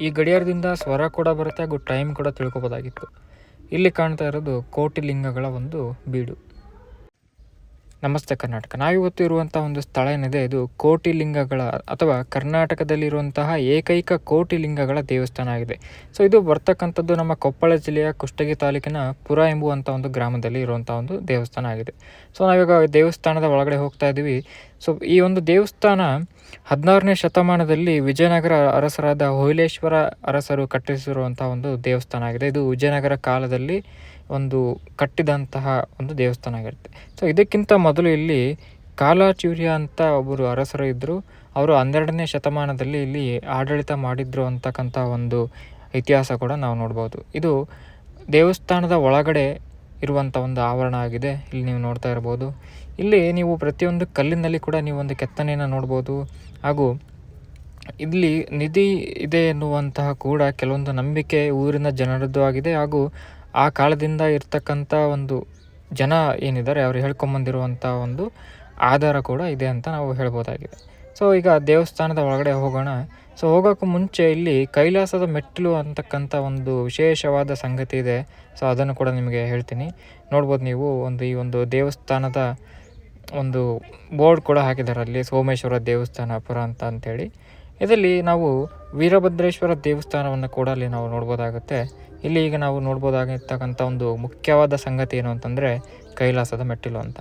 ಈ ಗಡಿಯಾರದಿಂದ ಸ್ವರ ಕೂಡ ಬರುತ್ತೆ ಹಾಗೂ ಟೈಮ್ ಕೂಡ ತಿಳ್ಕೊಬೋದಾಗಿತ್ತು. ಇಲ್ಲಿ ಕಾಣ್ತಾ ಇರೋದು ಕೋಟಿಲಿಂಗಗಳ ಒಂದು ಬೀಡು. ನಮಸ್ತೆ ಕರ್ನಾಟಕ. ನಾವಿವತ್ತು ಇರುವಂಥ ಒಂದು ಸ್ಥಳ ಏನಿದೆ, ಇದು ಕೋಟಿ ಲಿಂಗಗಳ ಅಥವಾ ಕರ್ನಾಟಕದಲ್ಲಿರುವಂತಹ ಏಕೈಕ ಕೋಟಿ ಲಿಂಗಗಳ ದೇವಸ್ಥಾನ ಆಗಿದೆ. ಸೊ ಇದು ಬರ್ತಕ್ಕಂಥದ್ದು ನಮ್ಮ ಕೊಪ್ಪಳ ಜಿಲ್ಲೆಯ ಕುಷ್ಟಗಿ ತಾಲೂಕಿನ ಪುರ ಎಂಬುವಂಥ ಒಂದು ಗ್ರಾಮದಲ್ಲಿ ಇರುವಂಥ ಒಂದು ದೇವಸ್ಥಾನ ಆಗಿದೆ. ಸೊ ನಾವೀಗ ದೇವಸ್ಥಾನದ ಒಳಗಡೆ ಹೋಗ್ತಾ ಇದ್ದೀವಿ. ಸೊ ಈ ಒಂದು ದೇವಸ್ಥಾನ ಹದಿನಾರನೇ ಶತಮಾನದಲ್ಲಿ ವಿಜಯನಗರ ಅರಸರಾದ ಹೊಯ್ಲೇಶ್ವರ ಅರಸರು ಕಟ್ಟಿಸಿರುವಂಥ ಒಂದು ದೇವಸ್ಥಾನ ಆಗಿದೆ. ಇದು ವಿಜಯನಗರ ಕಾಲದಲ್ಲಿ ಒಂದು ಕಟ್ಟಿದಂತಹ ಒಂದು ದೇವಸ್ಥಾನ ಆಗಿರುತ್ತೆ. ಸೊ ಇದಕ್ಕಿಂತ ಮೊದಲು ಇಲ್ಲಿ ಕಾಲಾಚೂರ್ಯ ಅಂತ ಒಬ್ಬರು ಅರಸರು ಇದ್ದರು ಅವರು ಹನ್ನೆರಡನೇ ಶತಮಾನದಲ್ಲಿ ಇಲ್ಲಿ ಆಡಳಿತ ಮಾಡಿದ್ರು ಅಂತಕ್ಕಂಥ ಒಂದು ಇತಿಹಾಸ ಕೂಡ ನಾವು ನೋಡ್ಬೋದು. ಇದು ದೇವಸ್ಥಾನದ ಒಳಗಡೆ ಇರುವಂಥ ಒಂದು ಆವರಣ ಆಗಿದೆ. ಇಲ್ಲಿ ನೀವು ನೋಡ್ತಾ ಇರ್ಬೋದು. ಇಲ್ಲಿ ನೀವು ಪ್ರತಿಯೊಂದು ಕಲ್ಲಿನಲ್ಲಿ ಕೂಡ ನೀವು ಒಂದು ಕೆತ್ತನೆಯನ್ನು ನೋಡ್ಬೋದು. ಹಾಗೂ ಇಲ್ಲಿ ನಿಧಿ ಇದೆ ಎನ್ನುವಂತಹ ಕೂಡ ಕೆಲವೊಂದು ನಂಬಿಕೆ ಊರಿನ ಜನರದ್ದು ಆಗಿದೆ. ಹಾಗೂ ಆ ಕಾಲದಿಂದ ಇರ್ತಕ್ಕಂಥ ಒಂದು ಜನ ಏನಿದ್ದಾರೆ, ಅವರು ಹೇಳ್ಕೊಂಬಂದಿರುವಂಥ ಒಂದು ಆಧಾರ ಕೂಡ ಇದೆ ಅಂತ ನಾವು ಹೇಳ್ಬೋದಾಗಿದೆ. ಸೊ, ಈಗ ದೇವಸ್ಥಾನದ ಒಳಗಡೆ ಹೋಗೋಣ. ಸೊ ಹೋಗೋಕ್ಕೂ ಮುಂಚೆ ಇಲ್ಲಿ ಕೈಲಾಸದ ಮೆಟ್ಟಿಲು ಅಂತಕ್ಕಂಥ ಒಂದು ವಿಶೇಷವಾದ ಸಂಗತಿ ಇದೆ. ಸೊ, ಅದನ್ನು ಕೂಡ ನಿಮಗೆ ಹೇಳ್ತೀನಿ. ನೋಡ್ಬೋದು ನೀವು ಒಂದು ಈ ಒಂದು ದೇವಸ್ಥಾನದ ಒಂದು ಬೋರ್ಡ್ ಕೂಡ ಹಾಕಿದ್ದಾರೆ ಅಲ್ಲಿ, ಸೋಮೇಶ್ವರ ದೇವಸ್ಥಾನ ಪುರ ಅಂತ ಅಂಥೇಳಿ. ಇದರಲ್ಲಿ ನಾವು ವೀರಭದ್ರೇಶ್ವರ ದೇವಸ್ಥಾನವನ್ನು ಕೂಡ ಅಲ್ಲಿ ನಾವು ನೋಡ್ಬೋದಾಗುತ್ತೆ. ಇಲ್ಲಿ ಈಗ ನಾವು ನೋಡ್ಬೋದಾಗಿರ್ತಕ್ಕಂಥ ಒಂದು ಮುಖ್ಯವಾದ ಸಂಗತಿ ಏನು ಅಂತಂದರೆ ಕೈಲಾಸದ ಮೆಟ್ಟಿಲು ಅಂತ.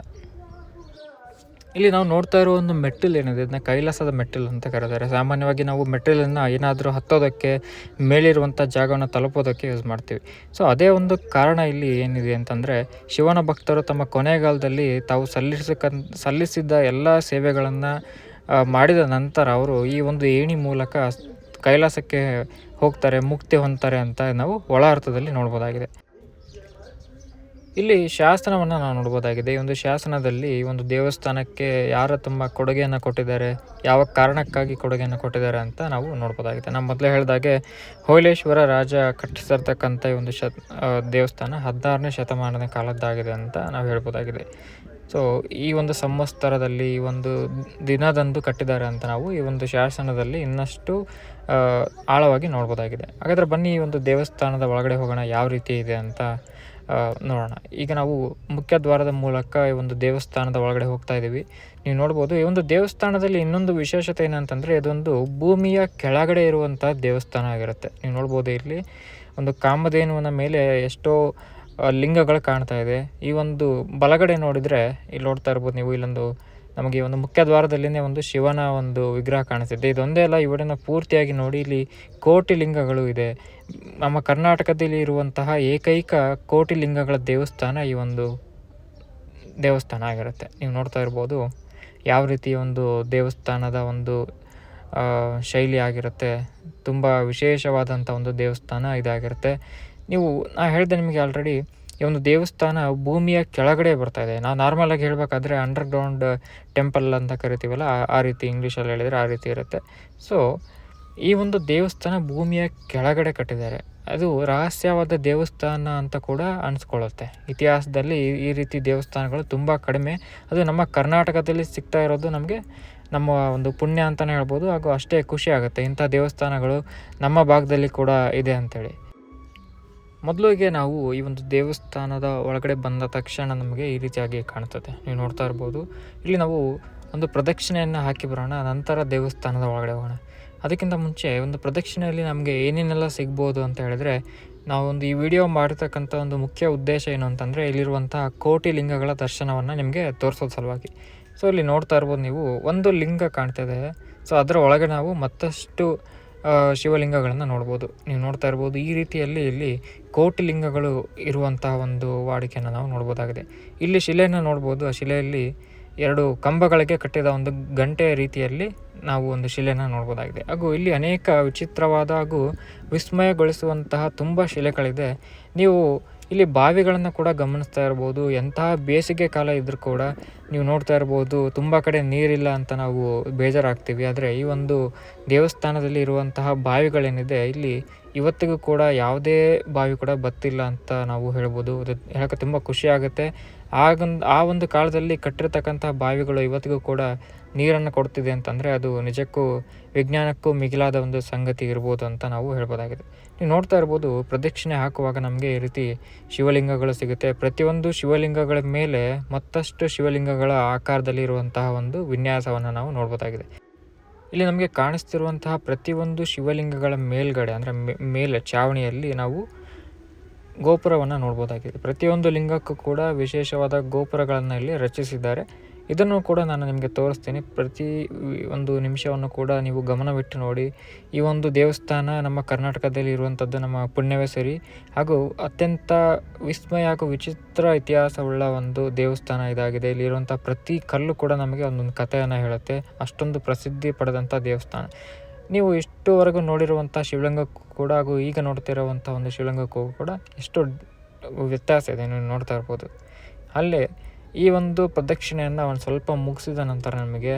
ಇಲ್ಲಿ ನಾವು ನೋಡ್ತಾ ಇರೋ ಒಂದು ಮೆಟ್ಟಿಲು ಏನಿದೆ, ಇದನ್ನ ಕೈಲಾಸದ ಮೆಟ್ಟಿಲು ಅಂತ ಕರೀತಾರೆ ಸಾಮಾನ್ಯವಾಗಿ ನಾವು ಮೆಟ್ಟಿಲನ್ನು ಏನಾದರೂ ಹತ್ತೋದಕ್ಕೆ, ಮೇಲಿರುವಂಥ ಜಾಗವನ್ನು ತಲುಪೋದಕ್ಕೆ ಯೂಸ್ ಮಾಡ್ತೀವಿ. ಸೊ ಅದೇ ಒಂದು ಕಾರಣ ಇಲ್ಲಿ ಏನಿದೆ ಅಂತಂದರೆ, ಶಿವನ ಭಕ್ತರು ತಮ್ಮ ಕೊನೆಗಾಲದಲ್ಲಿ ತಾವು ಸಲ್ಲಿಸಕ, ಸಲ್ಲಿಸಿದ್ದ ಎಲ್ಲ ಸೇವೆಗಳನ್ನು ಮಾಡಿದ ನಂತರ ಅವರು ಈ ಒಂದು ಏಣಿ ಮೂಲಕ ಕೈಲಾಸಕ್ಕೆ ಹೋಗ್ತಾರೆ, ಮುಕ್ತಿ ಹೊಂದ್ತಾರೆ ಅಂತ ನಾವು ಒಳ ಅರ್ಥದಲ್ಲಿ ನೋಡ್ಬೋದಾಗಿದೆ. ಇಲ್ಲಿ ಶಾಸನವನ್ನು ನಾವು ನೋಡ್ಬೋದಾಗಿದೆ. ಈ ಒಂದು ಶಾಸನದಲ್ಲಿ ಒಂದು ದೇವಸ್ಥಾನಕ್ಕೆ ಯಾರು ತುಂಬ ಕೊಡುಗೆಯನ್ನು ಕೊಟ್ಟಿದ್ದಾರೆ, ಯಾವ ಕಾರಣಕ್ಕಾಗಿ ಕೊಡುಗೆಯನ್ನು ಕೊಟ್ಟಿದ್ದಾರೆ ಅಂತ ನಾವು ನೋಡ್ಬೋದಾಗಿದೆ. ನಾನು ಮೊದಲೇ ಹೇಳಿದಾಗೆ ಹೋಯ್ಲೇಶ್ವರ ರಾಜ ಕಟ್ಟಿಸಿರ್ತಕ್ಕಂಥ ಈ ಒಂದು ಶತ್ ದೇವಸ್ಥಾನ ಹದಿನಾರನೇ ಶತಮಾನದ ಕಾಲದ್ದಾಗಿದೆ ಅಂತ ನಾವು ಹೇಳ್ಬೋದಾಗಿದೆ. ಸೊ ಈ ಒಂದು ಸಂವತ್ಸರದಲ್ಲಿ ಈ ಒಂದು ದಿನದಂದು ಕಟ್ಟಿದ್ದಾರೆ ಅಂತ ನಾವು ಈ ಒಂದು ಶಾಸನದಲ್ಲಿ ಇನ್ನಷ್ಟು ಆಳವಾಗಿ ನೋಡ್ಬೋದಾಗಿದೆ. ಹಾಗಾದರೆ ಬನ್ನಿ ಈ ಒಂದು ದೇವಸ್ಥಾನದ ಒಳಗಡೆ ಹೋಗೋಣ, ಯಾವ ರೀತಿ ಇದೆ ಅಂತ ನೋಡೋಣ. ಈಗ ನಾವು ಮುಖ್ಯ ದ್ವಾರದ ಮೂಲಕ ಈ ಒಂದು ದೇವಸ್ಥಾನದ ಒಳಗಡೆ ಹೋಗ್ತಾ ಇದ್ದೀವಿ. ನೀವು ನೋಡ್ಬೋದು, ಈ ಒಂದು ದೇವಸ್ಥಾನದಲ್ಲಿ ಇನ್ನೊಂದು ವಿಶೇಷತೆ ಏನಂತಂದರೆ, ಇದೊಂದು ಭೂಮಿಯ ಕೆಳಗಡೆ ಇರುವಂಥ ದೇವಸ್ಥಾನ ಆಗಿರುತ್ತೆ. ನೀವು ನೋಡ್ಬೋದು ಇಲ್ಲಿ ಒಂದು ಕಾಮಧೇನುವನ ಮೇಲೆ ಎಷ್ಟೋ ಲಿಂಗಗಳು ಕಾಣ್ತಾ ಇದೆ. ಈ ಒಂದು ಬಲಗಡೆ ನೋಡಿದರೆ ಇಲ್ಲಿ ನೋಡ್ತಾ ಇರ್ಬೋದು ನೀವು ಇಲ್ಲೊಂದು ನಮಗೆ ಒಂದು ಮುಖ್ಯ ದ್ವಾರದಲ್ಲಿನೇ ಒಂದು ಶಿವನ ಒಂದು ವಿಗ್ರಹ ಕಾಣಿಸುತ್ತೆ. ಇದೊಂದೇ ಅಲ್ಲ ಇವಡನ್ನ ಪೂರ್ತಿಯಾಗಿ ನೋಡಿ ಇಲ್ಲಿ ಕೋಟಿ ಲಿಂಗಗಳು ಇದೆ. ನಮ್ಮ ಕರ್ನಾಟಕದಲ್ಲಿ ಇರುವಂತಹ ಏಕೈಕ ಕೋಟಿ ಲಿಂಗಗಳ ದೇವಸ್ಥಾನ ಈ ಒಂದು ದೇವಸ್ಥಾನ ಆಗಿರುತ್ತೆ. ನೀವು ನೋಡ್ತಾ ಇರ್ಬೋದು ಯಾವ ರೀತಿ ಒಂದು ದೇವಸ್ಥಾನದ ಒಂದು ಶೈಲಿ ಆಗಿರುತ್ತೆ. ತುಂಬ ವಿಶೇಷವಾದಂಥ ಒಂದು ದೇವಸ್ಥಾನ ಇದಾಗಿರುತ್ತೆ. ನೀವು, ನಾ ಹೇಳಿದೆ ನಿಮಗೆ ಆಲ್ರೆಡಿ ಈ ಒಂದು ದೇವಸ್ಥಾನ ಭೂಮಿಯ ಕೆಳಗಡೆ ಬರ್ತಾ ಇದೆ. ನಾವು ನಾರ್ಮಲಾಗಿ ಹೇಳಬೇಕಾದ್ರೆ ಅಂಡರ್ಗ್ರೌಂಡ್ ಟೆಂಪಲ್ ಅಂತ ಕರಿತೀವಲ್ಲ, ಆ ರೀತಿ ಇಂಗ್ಲೀಷಲ್ಲಿ ಹೇಳಿದರೆ ಆ ರೀತಿ ಇರುತ್ತೆ. ಸೊ ಈ ಒಂದು ದೇವಸ್ಥಾನ ಭೂಮಿಯ ಕೆಳಗಡೆ ಕಟ್ಟಿದ್ದಾರೆ. ಅದು ರಹಸ್ಯವಾದ ದೇವಸ್ಥಾನ ಅಂತ ಕೂಡ ಅನಿಸ್ಕೊಳ್ಳುತ್ತೆ. ಇತಿಹಾಸದಲ್ಲಿ ಈ ರೀತಿ ದೇವಸ್ಥಾನಗಳು ತುಂಬ ಕಡಿಮೆ. ಅದು ನಮ್ಮ ಕರ್ನಾಟಕದಲ್ಲಿ ಸಿಗ್ತಾ ಇರೋದು ನಮಗೆ ನಮ್ಮ ಒಂದು ಪುಣ್ಯ ಅಂತಲೇ ಹೇಳ್ಬೋದು. ಹಾಗೂ ಅಷ್ಟೇ ಖುಷಿ ಆಗುತ್ತೆ. ಇಂಥ ದೇವಸ್ಥಾನಗಳು ನಮ್ಮ ಭಾಗದಲ್ಲಿ ಕೂಡ ಇದೆ ಅಂಥೇಳಿ ಮೊದಲಿಗೆ ನಾವು ಈ ಒಂದು ದೇವಸ್ಥಾನದ ಒಳಗಡೆ ಬಂದ ತಕ್ಷಣ ನಮಗೆ ಈ ರೀತಿಯಾಗಿ ಕಾಣ್ತದೆ. ನೀವು ನೋಡ್ತಾ ಇರ್ಬೋದು. ಇಲ್ಲಿ ನಾವು ಒಂದು ಪ್ರದಕ್ಷಿಣೆಯನ್ನು ಹಾಕಿ ಬರೋಣ, ನಂತರ ದೇವಸ್ಥಾನದ ಒಳಗಡೆ ಹೋಗೋಣ. ಅದಕ್ಕಿಂತ ಮುಂಚೆ ಒಂದು ಪ್ರದಕ್ಷಿಣೆಯಲ್ಲಿ ನಮಗೆ ಏನೇನೆಲ್ಲ ಸಿಗ್ಬೋದು ಅಂತ ಹೇಳಿದ್ರೆ ನಾವೊಂದು ಈ ವಿಡಿಯೋ ಮಾಡಿರ್ತಕ್ಕಂಥ ಒಂದು ಮುಖ್ಯ ಉದ್ದೇಶ ಏನು ಅಂತಂದರೆ ಇಲ್ಲಿರುವಂಥ ಕೋಟಿ ಲಿಂಗಗಳ ದರ್ಶನವನ್ನು ನಿಮಗೆ ತೋರಿಸೋದು ಸಲುವಾಗಿ. ಸೊ, ಇಲ್ಲಿ ನೋಡ್ತಾ ಇರ್ಬೋದು ನೀವು, ಒಂದು ಲಿಂಗ ಕಾಣ್ತಿದೆ. ಸೊ, ಅದರ ಒಳಗೆ ನಾವು ಮತ್ತಷ್ಟು ಶಿವಲಿಂಗಗಳನ್ನು ನೋಡ್ಬೋದು. ನೀವು ನೋಡ್ತಾ ಇರ್ಬೋದು, ಈ ರೀತಿಯಲ್ಲಿ ಇಲ್ಲಿ ಕೋಟಿ ಲಿಂಗಗಳು ಇರುವಂತಹ ಒಂದು ವಾಡಿಕೆಯನ್ನು ನಾವು ನೋಡ್ಬೋದಾಗಿದೆ. ಇಲ್ಲಿ ಶಿಲೆಯನ್ನು ನೋಡ್ಬೋದು. ಆ ಶಿಲೆಯಲ್ಲಿ ಎರಡು ಕಂಬಗಳಿಗೆ ಕಟ್ಟಿದ ಒಂದು ಗಂಟೆಯ ರೀತಿಯಲ್ಲಿ ನಾವು ಒಂದು ಶಿಲೆಯನ್ನು ನೋಡ್ಬೋದಾಗಿದೆ. ಹಾಗೂ ಇಲ್ಲಿ ಅನೇಕ ವಿಚಿತ್ರವಾದ ಹಾಗೂ ವಿಸ್ಮಯಗೊಳಿಸುವಂತಹ ತುಂಬ ಶಿಲೆಗಳಿದೆ. ನೀವು ಇಲ್ಲಿ ಬಾವಿಗಳನ್ನು ಕೂಡ ಗಮನಿಸ್ತಾ ಇರ್ಬೋದು. ಎಂತಹ ಬೇಸಿಗೆ ಕಾಲ ಇದ್ರೂ ಕೂಡ ನೀವು ನೋಡ್ತಾ ಇರ್ಬೋದು, ತುಂಬ ಕಡೆ ನೀರಿಲ್ಲ ಅಂತ ನಾವು ಬೇಜಾರಾಗ್ತೀವಿ. ಆದರೆ ಈ ಒಂದು ದೇವಸ್ಥಾನದಲ್ಲಿ ಇರುವಂತಹ ಬಾವಿಗಳೇನಿದೆ, ಇಲ್ಲಿ ಇವತ್ತಿಗೂ ಕೂಡ ಯಾವುದೇ ಬಾವಿ ಕೂಡ ಬತ್ತಿಲ್ಲ ಅಂತ ನಾವು ಹೇಳ್ಬೋದು. ಅದು ಹೇಳೋಕ್ಕೆ ತುಂಬ ಖುಷಿ ಆಗುತ್ತೆ. ಆಗಂದು, ಆ ಒಂದು ಕಾಲದಲ್ಲಿ ಕಟ್ಟಿರ್ತಕ್ಕಂಥ ಬಾವಿಗಳು ಇವತ್ತಿಗೂ ಕೂಡ ನೀರನ್ನು ಕೊಡ್ತಿದೆ ಅಂತಂದರೆ ಅದು ನಿಜಕ್ಕೂ ವಿಜ್ಞಾನಕ್ಕೂ ಮಿಗಿಲಾದ ಒಂದು ಸಂಗತಿ ಇರ್ಬೋದು ಅಂತ ನಾವು ಹೇಳ್ಬೋದಾಗಿದೆ. ನೀವು ನೋಡ್ತಾ ಇರ್ಬೋದು, ಪ್ರದಕ್ಷಿಣೆ ಹಾಕುವಾಗ ನಮಗೆ ಈ ರೀತಿ ಶಿವಲಿಂಗಗಳು ಸಿಗುತ್ತೆ. ಪ್ರತಿಯೊಂದು ಶಿವಲಿಂಗಗಳ ಮೇಲೆ ಮತ್ತಷ್ಟು ಶಿವಲಿಂಗಗಳ ಆಕಾರದಲ್ಲಿ ಇರುವಂತಹ ಒಂದು ವಿನ್ಯಾಸವನ್ನು ನಾವು ನೋಡ್ಬೋದಾಗಿದೆ. ಇಲ್ಲಿ ನಮಗೆ ಕಾಣಿಸ್ತಿರುವಂತಹ ಪ್ರತಿಯೊಂದು ಶಿವಲಿಂಗಗಳ ಮೇಲ್ಗಡೆ, ಅಂದರೆ ಮೇಲೆ, ಚಾವಣಿಯಲ್ಲಿ ನಾವು ಗೋಪುರವನ್ನು ನೋಡ್ಬೋದಾಗಿದೆ. ಪ್ರತಿಯೊಂದು ಲಿಂಗಕ್ಕೂ ಕೂಡ ವಿಶೇಷವಾದ ಗೋಪುರಗಳನ್ನು ಇಲ್ಲಿ ರಚಿಸಿದ್ದಾರೆ. ಇದನ್ನು ಕೂಡ ನಾನು ನಿಮಗೆ ತೋರಿಸ್ತೀನಿ. ಪ್ರತಿ ಒಂದು ನಿಮಿಷವನ್ನು ಕೂಡ ನೀವು ಗಮನವಿಟ್ಟು ನೋಡಿ. ಈ ಒಂದು ದೇವಸ್ಥಾನ ನಮ್ಮ ಕರ್ನಾಟಕದಲ್ಲಿ ಇರುವಂಥದ್ದು ನಮ್ಮ ಪುಣ್ಯವೇ ಸರಿ. ಹಾಗೂ ಅತ್ಯಂತ ವಿಸ್ಮಯ ಹಾಗೂ ವಿಚಿತ್ರ ಇತಿಹಾಸವುಳ್ಳ ಒಂದು ದೇವಸ್ಥಾನ ಇದಾಗಿದೆ. ಇಲ್ಲಿರುವಂಥ ಪ್ರತಿ ಕಲ್ಲು ಕೂಡ ನಮಗೆ ಒಂದೊಂದು ಕಥೆಯನ್ನು ಹೇಳುತ್ತೆ. ಅಷ್ಟೊಂದು ಪ್ರಸಿದ್ಧಿ ಪಡೆದಂಥ ದೇವಸ್ಥಾನ. ನೀವು ಇಷ್ಟುವರೆಗೂ ನೋಡಿರುವಂಥ ಶಿವಲಿಂಗಕ್ಕೂ ಕೂಡ ಹಾಗೂ ಈಗ ನೋಡ್ತಿರುವಂಥ ಒಂದು ಶಿವಲಿಂಗಕ್ಕೂ ಕೂಡ ಎಷ್ಟು ವ್ಯತ್ಯಾಸ ಇದೆ. ನೀವು ನೋಡ್ತಾ ಇರ್ಬೋದು. ಅಲ್ಲೇ ಈ ಒಂದು ಪ್ರದಕ್ಷಿಣೆಯನ್ನು ಅವನು ಸ್ವಲ್ಪ ಮುಗಿಸಿದ ನಂತರ ನಮಗೆ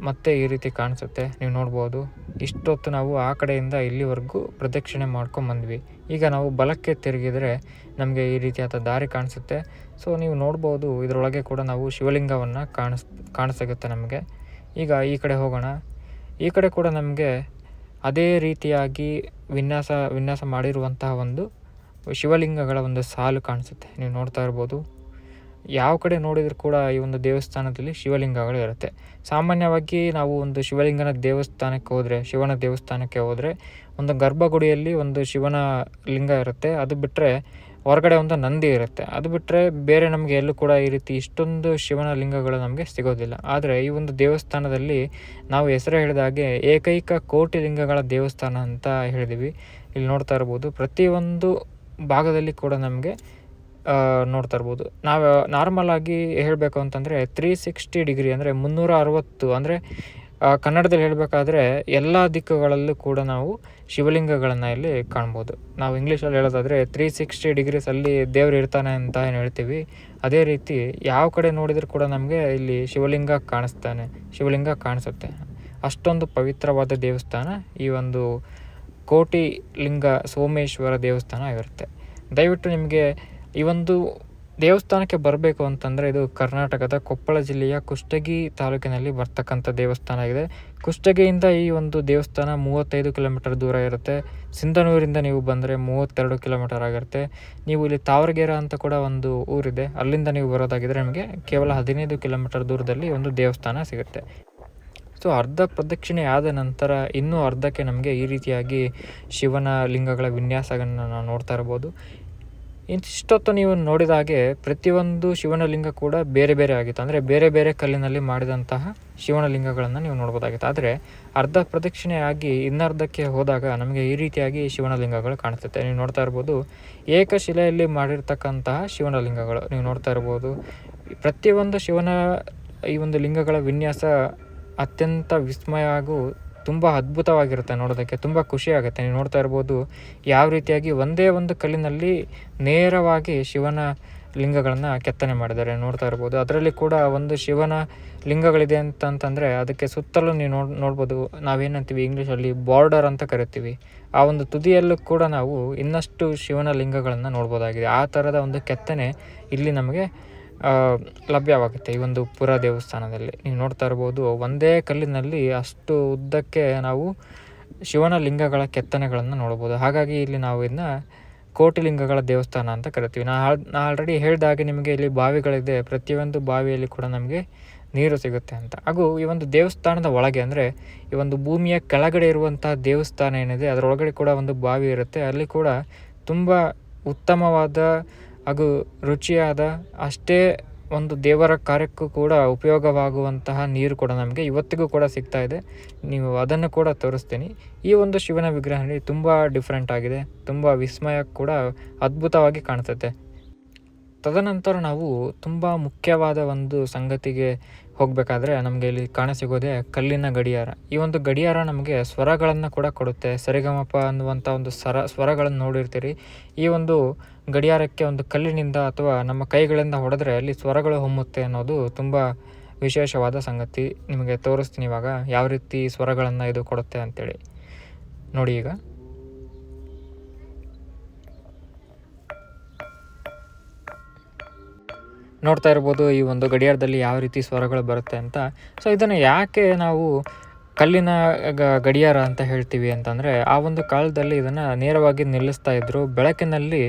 ಮತ್ತೆ ಈ ರೀತಿ ಕಾಣಿಸುತ್ತೆ. ನೀವು ನೋಡ್ಬೋದು. ಇಷ್ಟೊತ್ತು ನಾವು ಆ ಕಡೆಯಿಂದ ಇಲ್ಲಿವರೆಗೂ ಪ್ರದಕ್ಷಿಣೆ ಮಾಡ್ಕೊಂಬಂದ್ವಿ ಈಗ ನಾವು ಬಲಕ್ಕೆ ತಿರುಗಿದರೆ ನಮಗೆ ಈ ರೀತಿಯಾದ ದಾರಿ ಕಾಣಿಸುತ್ತೆ. ಸೊ, ನೀವು ನೋಡ್ಬೋದು, ಇದರೊಳಗೆ ಕೂಡ ನಾವು ಶಿವಲಿಂಗವನ್ನು ಕಾಣಿಸ್ ಕಾಣಿಸುತ್ತೆ ನಮಗೆ. ಈಗ ಈ ಕಡೆ ಹೋಗೋಣ. ಈ ಕಡೆ ಕೂಡ ನಮಗೆ ಅದೇ ರೀತಿಯಾಗಿ ವಿನ್ಯಾಸ ವಿನ್ಯಾಸ ಮಾಡಿರುವಂತಹ ಒಂದು ಶಿವಲಿಂಗಗಳ ಒಂದು ಸಾಲು ಕಾಣಿಸುತ್ತೆ. ನೀವು ನೋಡ್ತಾ ಇರ್ಬೋದು. ಯಾವ ಕಡೆ ನೋಡಿದರೂ ಕೂಡ ಈ ಒಂದು ದೇವಸ್ಥಾನದಲ್ಲಿ ಶಿವಲಿಂಗಗಳು ಇರುತ್ತೆ. ಸಾಮಾನ್ಯವಾಗಿ ನಾವು ಒಂದು ಶಿವಲಿಂಗನ ದೇವಸ್ಥಾನಕ್ಕೆ ಹೋದರೆ, ಶಿವನ ದೇವಸ್ಥಾನಕ್ಕೆ ಹೋದರೆ ಒಂದು ಗರ್ಭಗುಡಿಯಲ್ಲಿ ಒಂದು ಶಿವನ ಲಿಂಗ ಇರುತ್ತೆ. ಅದು ಬಿಟ್ಟರೆ ಹೊರಗಡೆ ಒಂದು ನಂದಿ ಇರುತ್ತೆ. ಅದು ಬಿಟ್ಟರೆ ಬೇರೆ ನಮಗೆ ಎಲ್ಲೂ ಕೂಡ ಈ ರೀತಿ ಇಷ್ಟೊಂದು ಶಿವನ ಲಿಂಗಗಳು ನಮಗೆ ಸಿಗೋದಿಲ್ಲ. ಆದರೆ ಈ ಒಂದು ದೇವಸ್ಥಾನದಲ್ಲಿ ನಾವು ಹೆಸರು ಹೇಳಿದ ಹಾಗೆ ಏಕೈಕ ಕೋಟಿ ಲಿಂಗಗಳ ದೇವಸ್ಥಾನ ಅಂತ ಹೇಳಿದ್ದೀವಿ ಇಲ್ಲಿ ನೋಡ್ತಾ ಇರ್ಬೋದು. ಪ್ರತಿಯೊಂದು ಭಾಗದಲ್ಲಿ ಕೂಡ ನಮಗೆ ನೋಡ್ತಾ ಇರ್ಬೋದು. ನಾವು ನಾರ್ಮಲ್ ಆಗಿ ಹೇಳಬೇಕು ಅಂತಂದರೆ ತ್ರೀ ಸಿಕ್ಸ್ಟಿ ಡಿಗ್ರಿ ಅಂದರೆ ಮುನ್ನೂರ ಅರವತ್ತು ಅಂದರೆ ಕನ್ನಡದಲ್ಲಿ ಹೇಳಬೇಕಾದ್ರೆ ಎಲ್ಲ ದಿಕ್ಕುಗಳಲ್ಲೂ ಕೂಡ ನಾವು ಶಿವಲಿಂಗಗಳನ್ನು ಇಲ್ಲಿ ಕಾಣ್ಬೋದು. ನಾವು ಇಂಗ್ಲೀಷಲ್ಲಿ ಹೇಳೋದಾದರೆ ತ್ರೀ ಸಿಕ್ಸ್ಟಿ ಡಿಗ್ರೀಸಲ್ಲಿ ದೇವ್ರು ಇರ್ತಾನೆ ಅಂತ ಏನು ಹೇಳ್ತೀವಿ, ಅದೇ ರೀತಿ ಯಾವ ಕಡೆ ನೋಡಿದರೂ ಕೂಡ ನಮಗೆ ಇಲ್ಲಿ ಶಿವಲಿಂಗ ಕಾಣಿಸ್ತಾನೆ, ಶಿವಲಿಂಗ ಕಾಣಿಸುತ್ತೆ. ಅಷ್ಟೊಂದು ಪವಿತ್ರವಾದ ದೇವಸ್ಥಾನ ಈ ಒಂದು ಕೋಟಿ ಲಿಂಗ ಸೋಮೇಶ್ವರ ದೇವಸ್ಥಾನ ಇರುತ್ತೆ. ದಯವಿಟ್ಟು ನಿಮಗೆ ಈ ಒಂದು ದೇವಸ್ಥಾನಕ್ಕೆ ಬರಬೇಕು ಅಂತಂದರೆ ಇದು ಕರ್ನಾಟಕದ ಕೊಪ್ಪಳ ಜಿಲ್ಲೆಯ ಕುಷ್ಟಗಿ ತಾಲೂಕಿನಲ್ಲಿ ಬರ್ತಕ್ಕಂಥ ದೇವಸ್ಥಾನ ಆಗಿದೆ. ಕುಷ್ಟಗಿಯಿಂದ ಈ ಒಂದು ದೇವಸ್ಥಾನ ಮೂವತ್ತೈದು ಕಿಲೋಮೀಟರ್ ದೂರ ಇರುತ್ತೆ. ಸಿಂಧನೂರಿಂದ ನೀವು ಬಂದರೆ ಮೂವತ್ತೆರಡು ಕಿಲೋಮೀಟರ್ ಆಗಿರುತ್ತೆ. ನೀವು ಇಲ್ಲಿ ತಾವರಗೆರೆ ಅಂತ ಕೂಡ ಒಂದು ಊರಿದೆ. ಅಲ್ಲಿಂದ ನೀವು ಬರೋದಾಗಿದ್ದರೆ ನಿಮಗೆ ಕೇವಲ ಹದಿನೈದು ಕಿಲೋಮೀಟರ್ ದೂರದಲ್ಲಿ ಒಂದು ದೇವಸ್ಥಾನ ಸಿಗುತ್ತೆ. ಸೊ ಅರ್ಧ ಪ್ರದಕ್ಷಿಣೆ ಆದ ನಂತರ ಇನ್ನೂ ಅರ್ಧಕ್ಕೆ ನಮಗೆ ಈ ರೀತಿಯಾಗಿ ಶಿವನ ಲಿಂಗಗಳ ವಿನ್ಯಾಸಗಳನ್ನು ನಾವು ನೋಡ್ತಾ ಇರ್ಬೋದು. ಇಷ್ಟೊತ್ತು ನೀವು ನೋಡಿದ ಹಾಗೆ ಪ್ರತಿಯೊಂದು ಶಿವನ ಲಿಂಗ ಕೂಡ ಬೇರೆ ಬೇರೆ ಆಗಿತ್ತು. ಅಂದರೆ ಬೇರೆ ಬೇರೆ ಕಲ್ಲಿನಲ್ಲಿ ಮಾಡಿದಂತಹ ಶಿವನ ಲಿಂಗಗಳನ್ನು ನೀವು ನೋಡ್ಬೋದಾಗಿತ್ತು. ಆದರೆ ಅರ್ಧ ಪ್ರದಕ್ಷಿಣೆ ಆಗಿ ಇನ್ನರ್ಧಕ್ಕೆ ಹೋದಾಗ ನಮಗೆ ಈ ರೀತಿಯಾಗಿ ಶಿವನ ಲಿಂಗಗಳು ಕಾಣಿಸುತ್ತೆ. ನೀವು ನೋಡ್ತಾ ಇರ್ಬೋದು ಏಕಶಿಲೆಯಲ್ಲಿ ಮಾಡಿರ್ತಕ್ಕಂತಹ ಶಿವನ ಲಿಂಗಗಳು ನೀವು ನೋಡ್ತಾ ಇರ್ಬೋದು. ಪ್ರತಿಯೊಂದು ಶಿವನ ಈ ಒಂದು ಲಿಂಗಗಳ ವಿನ್ಯಾಸ ಅತ್ಯಂತ ವಿಸ್ಮಯ ಹಾಗೂ ತುಂಬ ಅದ್ಭುತವಾಗಿರುತ್ತೆ ನೋಡೋದಕ್ಕೆ, ತುಂಬ ಖುಷಿಯಾಗುತ್ತೆ. ನೀವು ನೋಡ್ತಾ ಇರ್ಬೋದು, ಯಾವ ರೀತಿಯಾಗಿ ಒಂದೇ ಒಂದು ಕಲ್ಲಿನಲ್ಲಿ ನೇರವಾಗಿ ಶಿವನ ಲಿಂಗಗಳನ್ನು ಕೆತ್ತನೆ ಮಾಡಿದ್ದಾರೆ. ನೋಡ್ತಾ ಇರ್ಬೋದು, ಅದರಲ್ಲಿ ಕೂಡ ಒಂದು ಶಿವನ ಲಿಂಗಗಳಿದೆ ಅಂತಂತಂದರೆ ಅದಕ್ಕೆ ಸುತ್ತಲೂ ನೀವು ನೋಡ್, ನೋಡ್ಬೋದು, ನಾವೇನಂತೀವಿ ಇಂಗ್ಲೀಷಲ್ಲಿ ಬಾರ್ಡರ್ ಅಂತ ಕರಿತೀವಿ. ಆ ಒಂದು ತುದಿಯಲ್ಲೂ ಕೂಡ ನಾವು ಇನ್ನಷ್ಟು ಶಿವನ ಲಿಂಗಗಳನ್ನು ನೋಡ್ಬೋದಾಗಿದೆ. ಆ ಥರದ ಒಂದು ಕೆತ್ತನೆ ಇಲ್ಲಿ ನಮಗೆ ಲಭ್ಯವಾಗುತ್ತೆ ಈ ಒಂದು ಪುರ ದೇವಸ್ಥಾನದಲ್ಲಿ. ನೀವು ನೋಡ್ತಾ ಇರ್ಬೋದು, ಒಂದೇ ಕಲ್ಲಿನಲ್ಲಿ ಅಷ್ಟು ಉದ್ದಕ್ಕೆ ನಾವು ಶಿವನ ಲಿಂಗಗಳ ಕೆತ್ತನೆಗಳನ್ನು ನೋಡ್ಬೋದು. ಹಾಗಾಗಿ ಇಲ್ಲಿ ನಾವು ಇದನ್ನ ಕೋಟಿ ಲಿಂಗಗಳ ದೇವಸ್ಥಾನ ಅಂತ ಕರಿತೀವಿ. ನಾ ನಾ ಆಲ್ರೆಡಿ ಹೇಳಿದ ಹಾಗೆ ನಿಮಗೆ ಇಲ್ಲಿ ಬಾವಿಗಳಿದೆ, ಪ್ರತಿಯೊಂದು ಬಾವಿಯಲ್ಲಿ ಕೂಡ ನಮಗೆ ನೀರು ಸಿಗುತ್ತೆ ಅಂತ. ಹಾಗೂ ಈ ಒಂದು ದೇವಸ್ಥಾನದ ಒಳಗೆ ಅಂದರೆ ಈ ಒಂದು ಭೂಮಿಯ ಕೆಳಗಡೆ ಇರುವಂತಹ ದೇವಸ್ಥಾನ ಏನಿದೆ, ಅದರೊಳಗಡೆ ಕೂಡ ಒಂದು ಬಾವಿ ಇರುತ್ತೆ. ಅಲ್ಲಿ ಕೂಡ ತುಂಬ ಉತ್ತಮವಾದ ಹಾಗೂ ರುಚಿಯಾದ ಅಷ್ಟೇ ಒಂದು ದೇವರ ಕಾರ್ಯಕ್ಕೂ ಕೂಡ ಉಪಯೋಗವಾಗುವಂತಹ ನೀರು ಕೂಡ ನಮಗೆ ಇವತ್ತಿಗೂ ಕೂಡ ಸಿಗ್ತಾ ಇದೆ. ನೀವು ಅದನ್ನು ಕೂಡ ತೋರಿಸ್ತೀನಿ. ಈ ಒಂದು ಶಿವನ ವಿಗ್ರಹದಲ್ಲಿ ತುಂಬ ಡಿಫ್ರೆಂಟ್ ಆಗಿದೆ. ತುಂಬ ವಿಸ್ಮಯ ಕೂಡ ಅದ್ಭುತವಾಗಿ ಕಾಣಿಸುತ್ತೆ. ತದನಂತರ ನಾವು ತುಂಬ ಮುಖ್ಯವಾದ ಒಂದು ಸಂಗತಿಗೆ ಹೋಗಬೇಕಾದ್ರೆ ನಮಗೆ ಇಲ್ಲಿ ಕಾಣಸಿಗೋದೆ ಕಲ್ಲಿನ ಗಡಿಯಾರ. ಈ ಒಂದು ಗಡಿಯಾರ ನಮಗೆ ಸ್ವರಗಳನ್ನು ಕೂಡ ಕೊಡುತ್ತೆ. ಸರಿಗಮಪ ಅನ್ನುವಂಥ ಒಂದು ಸ್ವರ ಸ್ವರಗಳನ್ನು ನೋಡಿರ್ತೀರಿ. ಈ ಒಂದು ಗಡಿಯಾರಕ್ಕೆ ಒಂದು ಕಲ್ಲಿನಿಂದ ಅಥವಾ ನಮ್ಮ ಕೈಗಳಿಂದ ಹೊಡೆದ್ರೆ ಅಲ್ಲಿ ಸ್ವರಗಳು ಹೊಮ್ಮುತ್ತೆ ಅನ್ನೋದು ತುಂಬ ವಿಶೇಷವಾದ ಸಂಗತಿ. ನಿಮಗೆ ತೋರಿಸ್ತೀನಿ ಇವಾಗ ಯಾವ ರೀತಿ ಸ್ವರಗಳನ್ನು ಇದು ಕೊಡುತ್ತೆ ಅಂತೇಳಿ. ನೋಡಿ ಈಗ. ನೋಡ್ತಾ ಇರ್ಬೋದು ಈ ಒಂದು ಗಡಿಯಾರದಲ್ಲಿ ಯಾವ ರೀತಿ ಸ್ವರಗಳು ಬರುತ್ತೆ ಅಂತ. ಸೊ ಇದನ್ನು ಯಾಕೆ ನಾವು ಕಲ್ಲಿನ ಗಡಿಯಾರ ಅಂತ ಹೇಳ್ತೀವಿ ಅಂತಂದರೆ, ಆ ಒಂದು ಕಾಲದಲ್ಲಿ ಇದನ್ನು ನೇರವಾಗಿ ನಿಲ್ಲಿಸ್ತಾ ಇದ್ದರು ಬೆಳಕಿನಲ್ಲಿ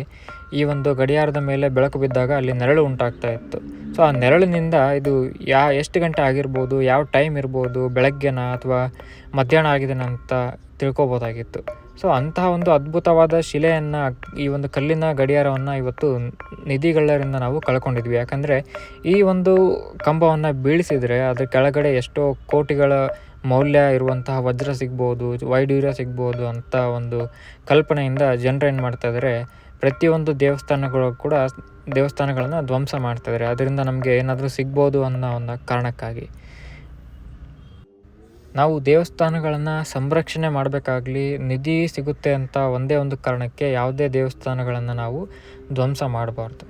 ಈ ಒಂದು ಗಡಿಯಾರದ ಮೇಲೆ ಬೆಳಕು ಬಿದ್ದಾಗ ಅಲ್ಲಿ ನೆರಳು ಉಂಟಾಗ್ತಾ ಇತ್ತು. ಸೊ ಆ ನೆರಳಿನಿಂದ ಇದು ಯಾ, ಎಷ್ಟು ಗಂಟೆ ಆಗಿರ್ಬೋದು, ಯಾವ ಟೈಮ್ ಇರ್ಬೋದು, ಬೆಳಗ್ಗೆನ ಅಥವಾ ಮಧ್ಯಾಹ್ನ ಆಗಿದೆ ಅಂತ ತಿಳ್ಕೊಬೋದಾಗಿತ್ತು. ಸೊ ಅಂತಹ ಒಂದು ಅದ್ಭುತವಾದ ಶಿಲೆಯನ್ನು, ಈ ಒಂದು ಕಲ್ಲಿನ ಗಡಿಯಾರವನ್ನು ಇವತ್ತು ನಿಧಿಗಳರಿಂದ ನಾವು ಕಳ್ಕೊಂಡಿದ್ವಿ. ಯಾಕಂದರೆ ಈ ಒಂದು ಕಂಬವನ್ನು ಬೀಳಿಸಿದರೆ ಅದರ ಕೆಳಗಡೆ ಎಷ್ಟೋ ಕೋಟಿಗಳ ಮೌಲ್ಯ ಇರುವಂತಹ ವಜ್ರ ಸಿಗ್ಬೋದು, ವೈಡೂರ್ಯ ಸಿಗ್ಬೋದು ಅಂತ ಒಂದು ಕಲ್ಪನೆಯಿಂದ ಜನರು ಏನು ಮಾಡ್ತಾ ಇದ್ದಾರೆ ಪ್ರತಿಯೊಂದು ದೇವಸ್ಥಾನಗಳು ಕೂಡ ದೇವಸ್ಥಾನಗಳನ್ನು ಧ್ವಂಸ ಮಾಡ್ತಾ ಇದ್ದಾರೆ ಅದರಿಂದ ನಮಗೆ ಏನಾದರೂ ಸಿಗ್ಬೋದು ಅನ್ನೋ ಒಂದು ಕಾರಣಕ್ಕಾಗಿ. ನಾವು ದೇವಸ್ಥಾನಗಳನ್ನು ಸಂರಕ್ಷಣೆ ಮಾಡಬೇಕಾಗ್ಲಿ ನಿಧಿ ಸಿಗುತ್ತೆ ಅಂತ ಒಂದೇ ಒಂದು ಕಾರಣಕ್ಕೆ ಯಾವುದೇ ದೇವಸ್ಥಾನಗಳನ್ನು ನಾವು ಧ್ವಂಸ ಮಾಡಬಾರ್ದು.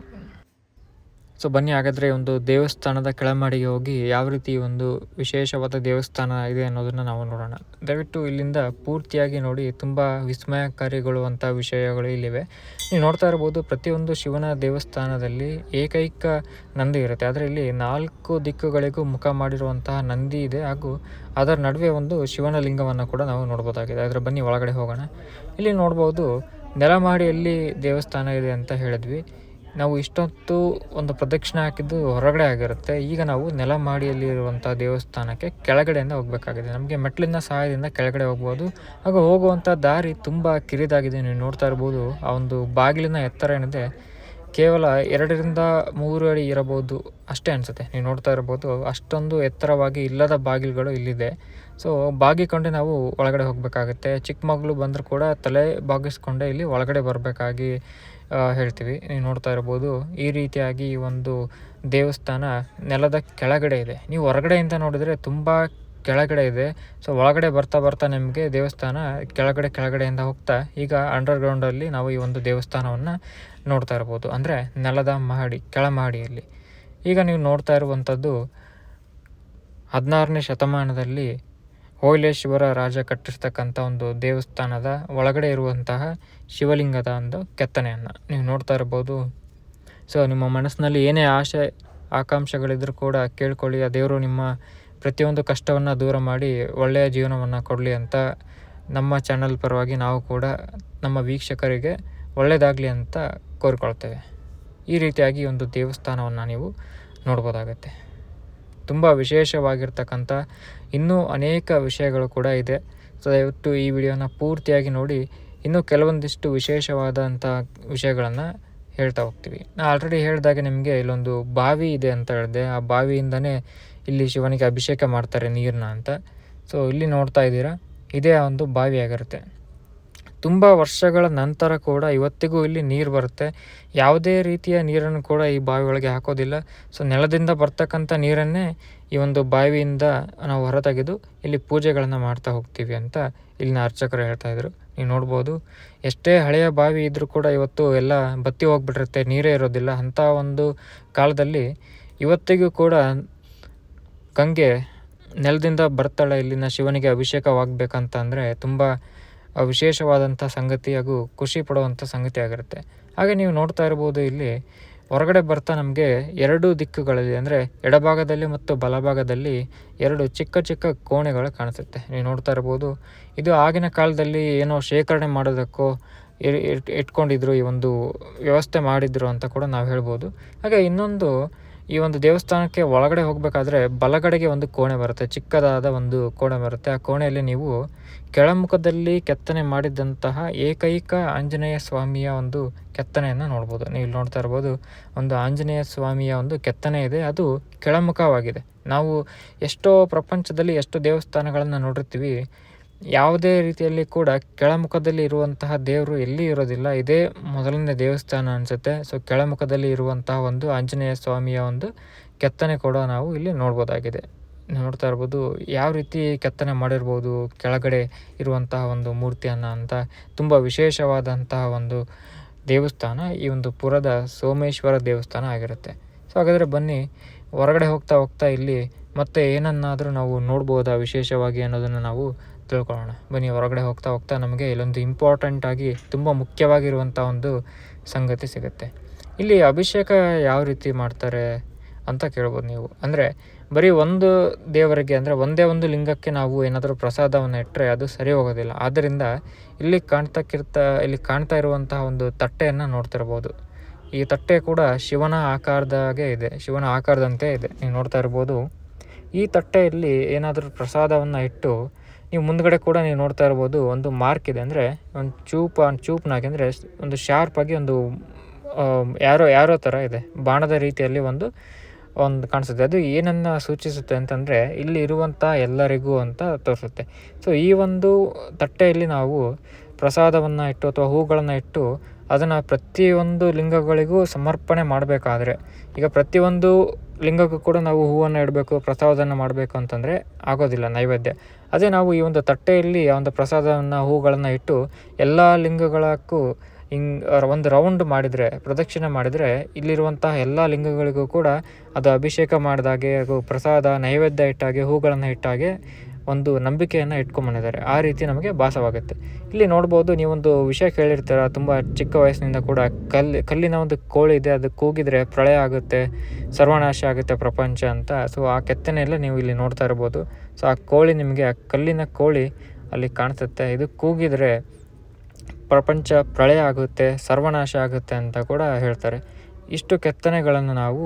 ಸೊ ಬನ್ನಿ, ಹಾಗಾದರೆ ಒಂದು ದೇವಸ್ಥಾನದ ಕೆಳಮಾಡಿಗೆ ಹೋಗಿ ಯಾವ ರೀತಿ ಒಂದು ವಿಶೇಷವಾದ ದೇವಸ್ಥಾನ ಇದೆ ಅನ್ನೋದನ್ನು ನಾವು ನೋಡೋಣ. ದಯವಿಟ್ಟು ಇಲ್ಲಿಂದ ಪೂರ್ತಿಯಾಗಿ ನೋಡಿ, ತುಂಬ ವಿಸ್ಮಯಕಾರಿಗಳು ಅಂತ ವಿಷಯಗಳು ಇಲ್ಲಿವೆ. ನೀವು ನೋಡ್ತಾ ಇರ್ಬೋದು, ಪ್ರತಿಯೊಂದು ಶಿವನ ದೇವಸ್ಥಾನದಲ್ಲಿ ಏಕೈಕ ನಂದಿ ಇರುತ್ತೆ. ಆದರೆ ಇಲ್ಲಿ ನಾಲ್ಕು ದಿಕ್ಕುಗಳಿಗೂ ಮುಖ ಮಾಡಿರುವಂತಹ ನಂದಿ ಇದೆ. ಹಾಗೂ ಅದರ ನಡುವೆ ಒಂದು ಶಿವನ ಲಿಂಗವನ್ನು ಕೂಡ ನಾವು ನೋಡ್ಬೋದಾಗಿದೆ. ಅದರ ಬನ್ನಿ, ಒಳಗಡೆ ಹೋಗೋಣ. ಇಲ್ಲಿ ನೋಡ್ಬೋದು, ನೆಲಮಹಡಿಯಲ್ಲಿ ದೇವಸ್ಥಾನ ಇದೆ ಅಂತ ಹೇಳಿದ್ವಿ. ನಾವು ಇಷ್ಟೊತ್ತು ಒಂದು ಪ್ರದಕ್ಷಿಣೆ ಹಾಕಿದ್ದು ಹೊರಗಡೆ ಆಗಿರುತ್ತೆ. ಈಗ ನಾವು ನೆಲ ಇರುವಂಥ ದೇವಸ್ಥಾನಕ್ಕೆ ಕೆಳಗಡೆಯಿಂದ ಹೋಗಬೇಕಾಗಿದೆ. ನಮಗೆ ಮೆಟ್ಲಿನ ಸಹಾಯದಿಂದ ಕೆಳಗಡೆ ಹೋಗ್ಬೋದು. ಹಾಗೂ ಹೋಗುವಂಥ ದಾರಿ ತುಂಬ ಕಿರಿದಾಗಿದೆ. ನೀವು ನೋಡ್ತಾ ಇರ್ಬೋದು, ಆ ಒಂದು ಬಾಗಿಲಿನ ಎತ್ತರ ಏನಿದೆ, ಕೇವಲ ಎರಡರಿಂದ ಮೂರು ಅಡಿ ಇರಬಹುದು ಅಷ್ಟೇ ಅನಿಸುತ್ತೆ. ನೀವು ನೋಡ್ತಾ ಇರ್ಬೋದು, ಅಷ್ಟೊಂದು ಎತ್ತರವಾಗಿ ಇಲ್ಲದ ಬಾಗಿಲುಗಳು ಇಲ್ಲಿದೆ. ಸೊ ಬಾಗಿಕೊಂಡೆ ನಾವು ಒಳಗಡೆ ಹೋಗಬೇಕಾಗುತ್ತೆ. ಚಿಕ್ಕ ಮಗಳು ಬಂದರೂ ಕೂಡ ತಲೆ ಬಾಗಿಸ್ಕೊಂಡೆ ಇಲ್ಲಿ ಒಳಗಡೆ ಬರಬೇಕಾಗಿ ಹೇಳ್ತೀವಿ. ನೀವು ನೋಡ್ತಾ ಇರ್ಬೋದು ಈ ರೀತಿಯಾಗಿ ಒಂದು ದೇವಸ್ಥಾನ ನೆಲದ ಕೆಳಗಡೆ ಇದೆ. ನೀವು ಹೊರಗಡೆಯಿಂದ ನೋಡಿದರೆ ತುಂಬ ಕೆಳಗಡೆ ಇದೆ. ಸೊ, ಒಳಗಡೆ ಬರ್ತಾ ಬರ್ತಾ ನಿಮಗೆ ದೇವಸ್ಥಾನ ಕೆಳಗಡೆ ಕೆಳಗಡೆಯಿಂದ ಹೋಗ್ತಾ, ಈಗ ಅಂಡರ್ಗ್ರೌಂಡಲ್ಲಿ ನಾವು ಈ ಒಂದು ದೇವಸ್ಥಾನವನ್ನು ನೋಡ್ತಾ ಇರ್ಬೋದು ಅಂದರೆ ನೆಲದ ಮಹಡಿ, ಕೆಳಮಹಡಿಯಲ್ಲಿ. ಈಗ ನೀವು ನೋಡ್ತಾ ಇರುವಂಥದ್ದು ಹದಿನಾರನೇ ಶತಮಾನದಲ್ಲಿ ಹೋಯ್ಲೇಶ್ವರ ರಾಜ ಕಟ್ಟಿಸ್ತಕ್ಕಂಥ ಒಂದು ದೇವಸ್ಥಾನದ ಒಳಗಡೆ ಇರುವಂತಹ ಶಿವಲಿಂಗದ ಒಂದು ಕೆತ್ತನೆಯನ್ನು ನೀವು ನೋಡ್ತಾ ಇರ್ಬೋದು. ಸೊ ನಿಮ್ಮ ಮನಸ್ಸಿನಲ್ಲಿ ಏನೇ ಆಸೆ ಆಕಾಂಕ್ಷೆಗಳಿದ್ರೂ ಕೂಡ ಕೇಳ್ಕೊಳ್ಳಿ. ಆ ದೇವರು ನಿಮ್ಮ ಪ್ರತಿಯೊಂದು ಕಷ್ಟವನ್ನು ದೂರ ಮಾಡಿ ಒಳ್ಳೆಯ ಜೀವನವನ್ನು ಕೊಡಲಿ ಅಂತ ನಮ್ಮ ಚಾನಲ್ ಪರವಾಗಿ ನಾವು ಕೂಡ ನಮ್ಮ ವೀಕ್ಷಕರಿಗೆ ಒಳ್ಳೆಯದಾಗಲಿ ಅಂತ ಕೋರಿಕೊಳ್ತೇವೆ. ಈ ರೀತಿಯಾಗಿ ಒಂದು ದೇವಸ್ಥಾನವನ್ನು ನೀವು ನೋಡ್ಬೋದಾಗತ್ತೆ. ತುಂಬ ವಿಶೇಷವಾಗಿರ್ತಕ್ಕಂಥ ಇನ್ನೂ ಅನೇಕ ವಿಷಯಗಳು ಕೂಡ ಇದೆ. ಸೊ ದಯವಿಟ್ಟು ಈ ವಿಡಿಯೋನ ಪೂರ್ತಿಯಾಗಿ ನೋಡಿ. ಇನ್ನೂ ಕೆಲವೊಂದಿಷ್ಟು ವಿಶೇಷವಾದಂಥ ವಿಷಯಗಳನ್ನು ಹೇಳ್ತಾ ಹೋಗ್ತೀವಿ. ನಾ ಆಲ್ರೆಡಿ ಹೇಳಿದಾಗ ನಿಮಗೆ ಇಲ್ಲೊಂದು ಬಾವಿ ಇದೆ ಅಂತ ಹೇಳಿದೆ. ಆ ಬಾವಿಯಿಂದನೇ ಇಲ್ಲಿ ಶಿವನಿಗೆ ಅಭಿಷೇಕ ಮಾಡ್ತಾರೆ ನೀರನ್ನ ಅಂತ. ಸೊ ಇಲ್ಲಿ ನೋಡ್ತಾ ಇದ್ದೀರಾ? ಇದೇ ಒಂದು ಬಾವಿ ಆಗಿರುತ್ತೆ ತುಂಬ ವರ್ಷಗಳ ನಂತರ ಕೂಡ ಇವತ್ತಿಗೂ ಇಲ್ಲಿ ನೀರು ಬರುತ್ತೆ. ಯಾವುದೇ ರೀತಿಯ ನೀರನ್ನು ಕೂಡ ಈ ಬಾವಿ ಒಳಗೆ ಹಾಕೋದಿಲ್ಲ. ಸೊ ನೆಲದಿಂದ ಬರ್ತಕ್ಕಂಥ ನೀರನ್ನೇ ಈ ಒಂದು ಬಾವಿಯಿಂದ ನಾವು ಹೊರತೆಗೆದು ಇಲ್ಲಿ ಪೂಜೆಗಳನ್ನು ಮಾಡ್ತಾ ಹೋಗ್ತೀವಿ ಅಂತ ಇಲ್ಲಿನ ಅರ್ಚಕರು ಹೇಳ್ತಾ ಇದ್ರು. ನೀವು ನೋಡ್ಬೋದು. ಎಷ್ಟೇ ಹಳೆಯ ಬಾವಿ ಇದ್ದರೂ ಕೂಡ ಇವತ್ತು ಎಲ್ಲ ಬತ್ತಿ ಹೋಗ್ಬಿಟ್ಟಿರುತ್ತೆ. ನೀರೇ ಇರೋದಿಲ್ಲ. ಅಂಥ ಒಂದು ಕಾಲದಲ್ಲಿ ಇವತ್ತಿಗೂ ಕೂಡ ಗಂಗೆ ನೆಲದಿಂದ ಬರ್ತಾಳೆ ಇಲ್ಲಿನ ಶಿವನಿಗೆ ಅಭಿಷೇಕವಾಗಬೇಕಂತ ಅಂದರೆ ತುಂಬ ವಿಶೇಷವಾದಂಥ ಸಂಗತಿ ಹಾಗೂ ಖುಷಿ ಪಡುವಂಥ ಸಂಗತಿ ಆಗಿರುತ್ತೆ. ಹಾಗೆ ನೀವು ನೋಡ್ತಾ ಇರ್ಬೋದು ಇಲ್ಲಿ ಹೊರಗಡೆ ಬರ್ತಾ ನಮಗೆ ಎರಡು ದಿಕ್ಕುಗಳಲ್ಲಿ ಅಂದರೆ ಎಡಭಾಗದಲ್ಲಿ ಮತ್ತು ಬಲಭಾಗದಲ್ಲಿ ಎರಡು ಚಿಕ್ಕ ಚಿಕ್ಕ ಕೋಣೆಗಳು ಕಾಣಿಸುತ್ತೆ. ನೀವು ನೋಡ್ತಾ ಇರ್ಬೋದು ಇದು ಆಗಿನ ಕಾಲದಲ್ಲಿ ಏನೋ ಶೇಖರಣೆ ಮಾಡೋದಕ್ಕೋ ಇಟ್ಕೊಂಡಿದ್ರು, ಈ ಒಂದು ವ್ಯವಸ್ಥೆ ಮಾಡಿದ್ರು ಅಂತ ಕೂಡ ನಾವು ಹೇಳ್ಬೋದು. ಹಾಗೆ ಇನ್ನೊಂದು ಈ ಒಂದು ದೇವಸ್ಥಾನಕ್ಕೆ ಒಳಗಡೆ ಹೋಗಬೇಕಾದ್ರೆ ಬಲಗಡೆಗೆ ಒಂದು ಕೋಣೆ ಬರುತ್ತೆ, ಚಿಕ್ಕದಾದ ಒಂದು ಕೋಣೆ ಬರುತ್ತೆ. ಆ ಕೋಣೆಯಲ್ಲಿ ನೀವು ಕೆಳಮುಖದಲ್ಲಿ ಕೆತ್ತನೆ ಮಾಡಿದಂತಹ ಏಕೈಕ ಆಂಜನೇಯ ಸ್ವಾಮಿಯ ಒಂದು ಕೆತ್ತನೆಯನ್ನು ನೋಡ್ಬೋದು. ನೀವು ಇಲ್ಲಿ ನೋಡ್ತಾ ಇರ್ಬೋದು, ಒಂದು ಆಂಜನೇಯ ಸ್ವಾಮಿಯ ಒಂದು ಕೆತ್ತನೆ ಇದೆ, ಅದು ಕೆಳಮುಖವಾಗಿದೆ. ನಾವು ಎಷ್ಟೋ ಪ್ರಪಂಚದಲ್ಲಿ ಎಷ್ಟೋ ದೇವಸ್ಥಾನಗಳನ್ನು ನೋಡಿರ್ತೀವಿ ಯಾವುದೇ ರೀತಿಯಲ್ಲಿ ಕೂಡ ಕೆಳಮುಖದಲ್ಲಿ ಇರುವಂತಹ ದೇವರು ಎಲ್ಲಿ ಇರೋದಿಲ್ಲ, ಇದೇ ಮೊದಲನೇ ದೇವಸ್ಥಾನ ಅನಿಸುತ್ತೆ. ಸೊ ಕೆಳಮುಖದಲ್ಲಿ ಇರುವಂತಹ ಒಂದು ಆಂಜನೇಯ ಸ್ವಾಮಿಯ ಒಂದು ಕೆತ್ತನೆ ಕೂಡ ನಾವು ಇಲ್ಲಿ ನೋಡ್ಬೋದಾಗಿದೆ. ನೋಡ್ತಾ ಇರ್ಬೋದು, ಯಾವ ರೀತಿ ಕೆತ್ತನೆ ಮಾಡಿರ್ಬೋದು, ಕೆಳಗಡೆ ಇರುವಂತಹ ಒಂದು ಮೂರ್ತಿಯನ್ನು ಅಂತ. ತುಂಬ ವಿಶೇಷವಾದಂತಹ ಒಂದು ದೇವಸ್ಥಾನ, ಈ ಒಂದು ಪುರದ ಸೋಮೇಶ್ವರ ದೇವಸ್ಥಾನ ಆಗಿರುತ್ತೆ. ಸೊ ಹಾಗಾದರೆ ಬನ್ನಿ, ಹೊರಗಡೆ ಹೋಗ್ತಾ ಹೋಗ್ತಾ ಇಲ್ಲಿ ಮತ್ತೆ ಏನನ್ನಾದರೂ ನಾವು ನೋಡ್ಬೋದಾ ವಿಶೇಷವಾಗಿ ಅನ್ನೋದನ್ನು ನಾವು ತಿಳ್ಕೊಳ್ಳೋಣ ಬನ್ನಿ, ಹೊರಗಡೆ ಹೋಗ್ತಾ ಹೋಗ್ತಾ ನಮಗೆ ಇಲ್ಲೊಂದು ಇಂಪಾರ್ಟೆಂಟ್ ಆಗಿ ತುಂಬ ಮುಖ್ಯವಾಗಿರುವಂಥ ಒಂದು ಸಂಗತಿ ಸಿಗುತ್ತೆ. ಇಲ್ಲಿ ಅಭಿಷೇಕ ಯಾವ ರೀತಿ ಮಾಡ್ತಾರೆ ಅಂತ ಕೇಳ್ಬೋದು ನೀವು. ಅಂದರೆ ಬರೀ ಒಂದು ದೇವರಿಗೆ ಅಂದರೆ ಒಂದೇ ಒಂದು ಲಿಂಗಕ್ಕೆ ನಾವು ಏನಾದರೂ ಪ್ರಸಾದವನ್ನು ಇಟ್ಟರೆ ಅದು ಸರಿ ಹೋಗೋದಿಲ್ಲ. ಆದ್ದರಿಂದ ಇಲ್ಲಿ ಕಾಣ್ತಕ್ಕಿರ್ತ, ಇಲ್ಲಿ ಕಾಣ್ತಾ ಇರುವಂತಹ ಒಂದು ತಟ್ಟೆಯನ್ನು ನೋಡ್ತಿರ್ಬೋದು. ಈ ತಟ್ಟೆ ಕೂಡ ಶಿವನ ಆಕಾರದಾಗೆ ಇದೆ. ಶಿವನ ಆಕಾರದಂತೆ ಇದೆ. ನೀವು ನೋಡ್ತಾ ಇರ್ಬೋದು. ಈ ತಟ್ಟೆಯಲ್ಲಿ ಏನಾದರೂ ಪ್ರಸಾದವನ್ನು ಇಟ್ಟು ನೀವು ಮುಂದ್ಗಡೆ ಕೂಡ ನೀವು ನೋಡ್ತಾ ಇರ್ಬೋದು, ಒಂದು ಮಾರ್ಕ್ ಇದೆ ಅಂದರೆ, ಒಂದು ಚೂಪ್ ಚೂಪ್ನಾಗೆ ಅಂದರೆ, ಒಂದು ಶಾರ್ಪಾಗಿ ಒಂದು ಯಾರೋ ಯಾರೋ ಥರ ಇದೆ. ಬಾಣದ ರೀತಿಯಲ್ಲಿ ಒಂದು ಒಂದು ಕಾಣಿಸುತ್ತೆ. ಅದು ಏನನ್ನು ಸೂಚಿಸುತ್ತೆ ಅಂತಂದರೆ, ಇಲ್ಲಿ ಇರುವಂಥ ಎಲ್ಲರಿಗೂ ಅಂತ ತೋರಿಸುತ್ತೆ. ಸೊ ಈ ಒಂದು ತಟ್ಟೆಯಲ್ಲಿ ನಾವು ಪ್ರಸಾದವನ್ನು ಇಟ್ಟು ಅಥವಾ ಹೂಗಳನ್ನು ಇಟ್ಟು ಅದನ್ನು ಪ್ರತಿಯೊಂದು ಲಿಂಗಗಳಿಗೂ ಸಮರ್ಪಣೆ ಮಾಡಬೇಕಾದ್ರೆ, ಈಗ ಪ್ರತಿಯೊಂದು ಲಿಂಗಕ್ಕೂ ಕೂಡ ನಾವು ಹೂವನ್ನು ಇಡಬೇಕು ಪ್ರಸಾದವನ್ನು ಮಾಡಬೇಕು ಅಂತಂದರೆ ಆಗೋದಿಲ್ಲ ನೈವೇದ್ಯ. ಅದೇ ನಾವು ಈ ಒಂದು ತಟ್ಟೆಯಲ್ಲಿ ಆ ಒಂದು ಪ್ರಸಾದವನ್ನು, ಹೂಗಳನ್ನು ಇಟ್ಟು ಎಲ್ಲ ಲಿಂಗಗಳಕ್ಕೂ ಹಿಂಗ್ ಒಂದು ರೌಂಡ್ ಮಾಡಿದರೆ, ಪ್ರದಕ್ಷಿಣೆ ಮಾಡಿದರೆ ಇಲ್ಲಿರುವಂತಹ ಎಲ್ಲ ಲಿಂಗಗಳಿಗೂ ಕೂಡ ಅದು ಅಭಿಷೇಕ ಮಾಡಿದಾಗೆ ಹಾಗೂ ಪ್ರಸಾದ, ನೈವೇದ್ಯ ಇಟ್ಟಾಗೆ, ಹೂಗಳನ್ನು ಇಟ್ಟಾಗೆ ಒಂದು ನಂಬಿಕೆಯನ್ನು ಇಟ್ಕೊಂಬಂದಿದ್ದಾರೆ. ಆ ರೀತಿ ನಮಗೆ ಭಾಸವಾಗುತ್ತೆ. ಇಲ್ಲಿ ನೋಡ್ಬೋದು, ನೀವೊಂದು ವಿಷಯ ಕೇಳಿರ್ತೀರ? ತುಂಬ ಚಿಕ್ಕ ವಯಸ್ಸಿನಿಂದ ಕೂಡ ಕಲ್ಲು ಕಲ್ಲಿನ ಒಂದು ಕೋಳಿ ಇದೆ, ಅದು ಕೂಗಿದರೆ ಪ್ರಳಯ ಆಗುತ್ತೆ, ಸರ್ವನಾಶ ಆಗುತ್ತೆ ಪ್ರಪಂಚ ಅಂತ. ಸೊ ಆ ಕೆತ್ತನೆಯೆಲ್ಲ ನೀವು ಇಲ್ಲಿ ನೋಡ್ತಾ ಇರ್ಬೋದು. ಸೊ ಆ ಕೋಳಿ ನಿಮಗೆ, ಆ ಕಲ್ಲಿನ ಕೋಳಿ ಅಲ್ಲಿ ಕಾಣಿಸುತ್ತೆ. ಇದು ಕೂಗಿದರೆ ಪ್ರಪಂಚ ಪ್ರಳಯ ಆಗುತ್ತೆ, ಸರ್ವನಾಶ ಆಗುತ್ತೆ ಅಂತ ಕೂಡ ಹೇಳ್ತಾರೆ. ಇಷ್ಟು ಕೆತ್ತನೆಗಳನ್ನು ನಾವು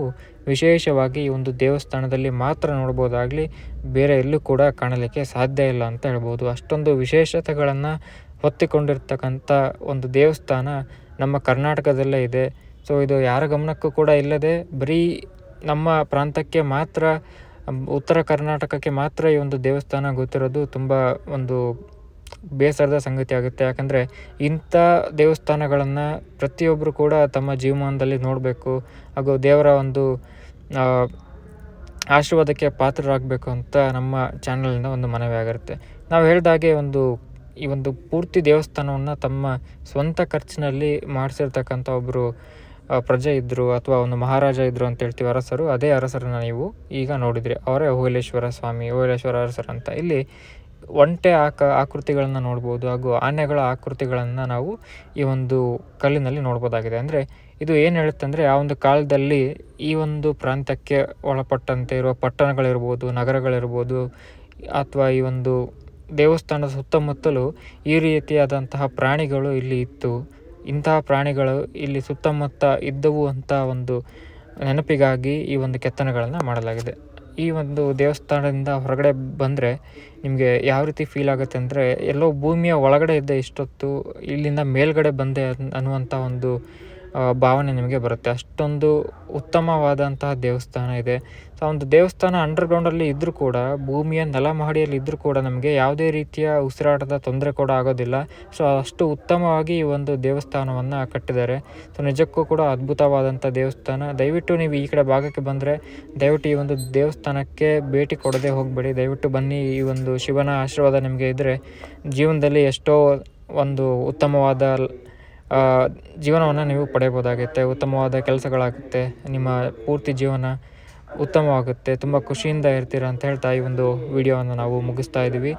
ವಿಶೇಷವಾಗಿ ಒಂದು ದೇವಸ್ಥಾನದಲ್ಲಿ ಮಾತ್ರ ನೋಡ್ಬೋದಾಗಲಿ ಬೇರೆ ಎಲ್ಲೂ ಕೂಡ ಕಾಣಲಿಕ್ಕೆ ಸಾಧ್ಯ ಇಲ್ಲ ಅಂತ ಹೇಳ್ಬೋದು. ಅಷ್ಟೊಂದು ವಿಶೇಷತೆಗಳನ್ನು ಹೊತ್ತಿಕೊಂಡಿರ್ತಕ್ಕಂಥ ಒಂದು ದೇವಸ್ಥಾನ ನಮ್ಮ ಕರ್ನಾಟಕದಲ್ಲೇ ಇದೆ. ಸೊ ಇದು ಯಾರ ಗಮನಕ್ಕೂ ಕೂಡ ಇಲ್ಲದೆ ಬರೀ ನಮ್ಮ ಪ್ರಾಂತಕ್ಕೆ ಮಾತ್ರ, ಉತ್ತರ ಕರ್ನಾಟಕಕ್ಕೆ ಮಾತ್ರ ಈ ಒಂದು ದೇವಸ್ಥಾನ ಗೊತ್ತಿರೋದು ತುಂಬ ಒಂದು ಬೇಸರದ ಸಂಗತಿ ಆಗುತ್ತೆ. ಯಾಕಂದರೆ ಇಂಥ ದೇವಸ್ಥಾನಗಳನ್ನು ಪ್ರತಿಯೊಬ್ಬರು ಕೂಡ ತಮ್ಮ ಜೀವಮಾನದಲ್ಲಿ ನೋಡಬೇಕು. ಹಾಗೂ ದೇವರ ಒಂದು ಆಶೀರ್ವಾದಕ್ಕೆ ಪಾತ್ರರಾಗಬೇಕು ಅಂತ ನಮ್ಮ ಚಾನಲಿಂದ ಒಂದು ಮನವಿ ಆಗಿರುತ್ತೆ ನಾವು ಹೇಳಿದಾಗೆ ಒಂದು, ಈ ಒಂದು ಪೂರ್ತಿ ದೇವಸ್ಥಾನವನ್ನು ತಮ್ಮ ಸ್ವಂತ ಖರ್ಚಿನಲ್ಲಿ ಮಾಡಿಸಿರ್ತಕ್ಕಂಥ ಒಬ್ಬರು ಪ್ರಜೆ ಇದ್ದರು ಅಥವಾ ಒಂದು ಮಹಾರಾಜ ಇದ್ದರು ಅಂತ ಹೇಳ್ತೀವಿ ಅರಸರು, ಅದೇ ಅರಸರನ್ನು ನೀವು ಈಗ ನೋಡಿದ್ರಿ. ಅವರೇ ಓಲೇಶ್ವರ ಸ್ವಾಮಿ ಓಲೇಶ್ವರ ಅರಸರು ಅಂತ ಇಲ್ಲಿ ಒಂಟೆ ಆಕ ಆಕೃತಿಗಳನ್ನು ನೋಡ್ಬೋದು ಹಾಗೂ ಆನೆಗಳ ಆಕೃತಿಗಳನ್ನು ನಾವು ಈ ಒಂದು ಕಲ್ಲಿನಲ್ಲಿ ನೋಡ್ಬೋದಾಗಿದೆ. ಅಂದರೆ ಇದು ಏನು ಹೇಳುತ್ತೆ ಅಂದರೆ ಆ ಒಂದು ಕಾಲದಲ್ಲಿ ಈ ಒಂದು ಪ್ರಾಂತ್ಯಕ್ಕೆ ಒಳಪಟ್ಟಂತೆ ಇರುವ ಪಟ್ಟಣಗಳಿರ್ಬೋದು, ನಗರಗಳಿರ್ಬೋದು, ಅಥವಾ ಈ ಒಂದು ದೇವಸ್ಥಾನದ ಸುತ್ತಮುತ್ತಲು ಈ ರೀತಿಯಾದಂತಹ ಪ್ರಾಣಿಗಳು ಇಲ್ಲಿ ಇತ್ತು. ಇಂತಹ ಪ್ರಾಣಿಗಳು ಇಲ್ಲಿ ಸುತ್ತಮುತ್ತ ಇದ್ದವು ಅಂತ ಒಂದು ನೆನಪಿಗಾಗಿ ಈ ಒಂದು ಕೆತ್ತನೆಗಳನ್ನು ಮಾಡಲಾಗಿದೆ. ಈ ಒಂದು ದೇವಸ್ಥಾನದಿಂದ ಹೊರಗಡೆ ಬಂದರೆ ನಿಮಗೆ ಯಾವ ರೀತಿ ಫೀಲ್ ಆಗುತ್ತೆ ಅಂದರೆ ಎಲ್ಲೋ ಭೂಮಿಯ ಒಳಗಡೆ ಇದ್ದೆ ಇಷ್ಟೊತ್ತು ಇಲ್ಲಿಂದ ಮೇಲ್ಗಡೆ ಬಂದೆ ಅನ್ನುವಂಥ ಒಂದು ಭಾವನೆ ನಿಮಗೆ ಬರುತ್ತೆ. ಅಷ್ಟೊಂದು ಉತ್ತಮವಾದಂತಹ ದೇವಸ್ಥಾನ ಇದೆ. ಸೊ ಒಂದು ದೇವಸ್ಥಾನ ಅಂಡರ್ಗ್ರೌಂಡಲ್ಲಿ ಇದ್ದರೂ ಕೂಡ, ಭೂಮಿಯ ನೆಲಮಹಡಿಯಲ್ಲಿ ಇದ್ದರೂ ಕೂಡ ನಮಗೆ ಯಾವುದೇ ರೀತಿಯ ಉಸಿರಾಟದ ತೊಂದರೆ ಕೂಡ ಆಗೋದಿಲ್ಲ. ಸೊ ಅಷ್ಟು ಉತ್ತಮವಾಗಿ ಈ ಒಂದು ದೇವಸ್ಥಾನವನ್ನು ಕಟ್ಟಿದ್ದಾರೆ. ಸೊ ನಿಜಕ್ಕೂ ಕೂಡ ಅದ್ಭುತವಾದಂಥ ದೇವಸ್ಥಾನ. ದಯವಿಟ್ಟು ನೀವು ಈ ಕಡೆ ಭಾಗಕ್ಕೆ ಬಂದರೆ, ದಯವಿಟ್ಟು ಈ ಒಂದು ದೇವಸ್ಥಾನಕ್ಕೆ ಭೇಟಿ ಕೊಡದೆ ಹೋಗಬೇಡಿ. ದಯವಿಟ್ಟು ಬನ್ನಿ, ಈ ಒಂದು ಶಿವನ ಆಶೀರ್ವಾದ ನಿಮಗೆ ಇದ್ದರೆ ಜೀವನದಲ್ಲಿ ಎಷ್ಟೋ ಒಂದು ಉತ್ತಮವಾದ ಜೀವನವನ್ನು ನೀವು ಪಡೆಯಬಹುದಾಗುತ್ತೆ, ಉತ್ತಮವಾದ ಕೆಲಸಗಳಾಗುತ್ತೆ, ನಿಮ್ಮ ಪೂರ್ತಿ ಜೀವನ ಉತ್ತಮವಾಗುತ್ತೆ, ತುಂಬ ಖುಷಿಯಿಂದ ಇರ್ತೀರ ಅಂತ ಹೇಳ್ತಾ ಈ ಒಂದು ವಿಡಿಯೋವನ್ನು ನಾವು ಮುಗಿಸ್ತಾ ಇದ್ದೀವಿ.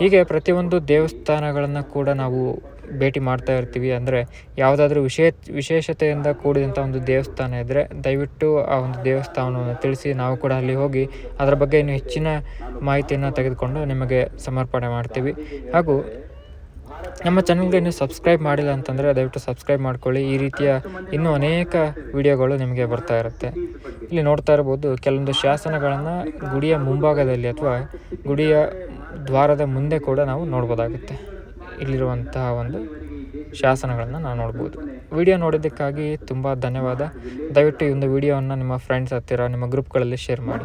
ಹೀಗೆ ಪ್ರತಿಯೊಂದು ದೇವಸ್ಥಾನಗಳನ್ನು ಕೂಡ ನಾವು ಭೇಟಿ ಮಾಡ್ತಾ ಇರ್ತೀವಿ. ಅಂದರೆ ಯಾವುದಾದ್ರೂ ವಿಶೇ, ವಿಶೇಷತೆಯಿಂದ ಕೂಡಿದಂಥ ಒಂದು ದೇವಸ್ಥಾನ ಇದ್ದರೆ ದಯವಿಟ್ಟು ಆ ಒಂದು ದೇವಸ್ಥಾನವನ್ನು ತಿಳಿಸಿ, ನಾವು ಕೂಡ ಅಲ್ಲಿ ಹೋಗಿ ಅದರ ಬಗ್ಗೆ ಇನ್ನು ಹೆಚ್ಚಿನ ಮಾಹಿತಿಯನ್ನು ತೆಗೆದುಕೊಂಡು ನಿಮಗೆ ಸಮರ್ಪಣೆ ಮಾಡ್ತೀವಿ. ಹಾಗೂ ನಮ್ಮ ಚಾನಲ್ಗೆ ನೀವು ಸಬ್ಸ್ಕ್ರೈಬ್ ಮಾಡಿಲ್ಲ ಅಂತಂದರೆ ದಯವಿಟ್ಟು ಸಬ್ಸ್ಕ್ರೈಬ್ ಮಾಡ್ಕೊಳ್ಳಿ. ಈ ರೀತಿಯ ಇನ್ನೂ ಅನೇಕ ವಿಡಿಯೋಗಳು ನಿಮಗೆ ಬರ್ತಾ ಇರುತ್ತೆ. ಇಲ್ಲಿ ನೋಡ್ತಾ ಇರ್ಬೋದು, ಕೆಲವೊಂದು ಶಾಸನಗಳನ್ನು ಗುಡಿಯ ಮುಂಭಾಗದಲ್ಲಿ ಅಥವಾ ಗುಡಿಯ ದ್ವಾರದ ಮುಂದೆ ಕೂಡ ನಾವು ನೋಡ್ಬೋದಾಗುತ್ತೆ. ಇಲ್ಲಿರುವಂತಹ ಒಂದು ಶಾಸನಗಳನ್ನು ನಾವು ನೋಡ್ಬೋದು. ವಿಡಿಯೋ ನೋಡಿದ್ದಕ್ಕಾಗಿ ತುಂಬ ಧನ್ಯವಾದ. ದಯವಿಟ್ಟು ಈ ಒಂದು ವಿಡಿಯೋವನ್ನು ನಿಮ್ಮ ಫ್ರೆಂಡ್ಸ್ ಹತ್ತಿರ, ನಿಮ್ಮ ಗ್ರೂಪ್ಗಳಲ್ಲಿ ಶೇರ್ ಮಾಡಿ.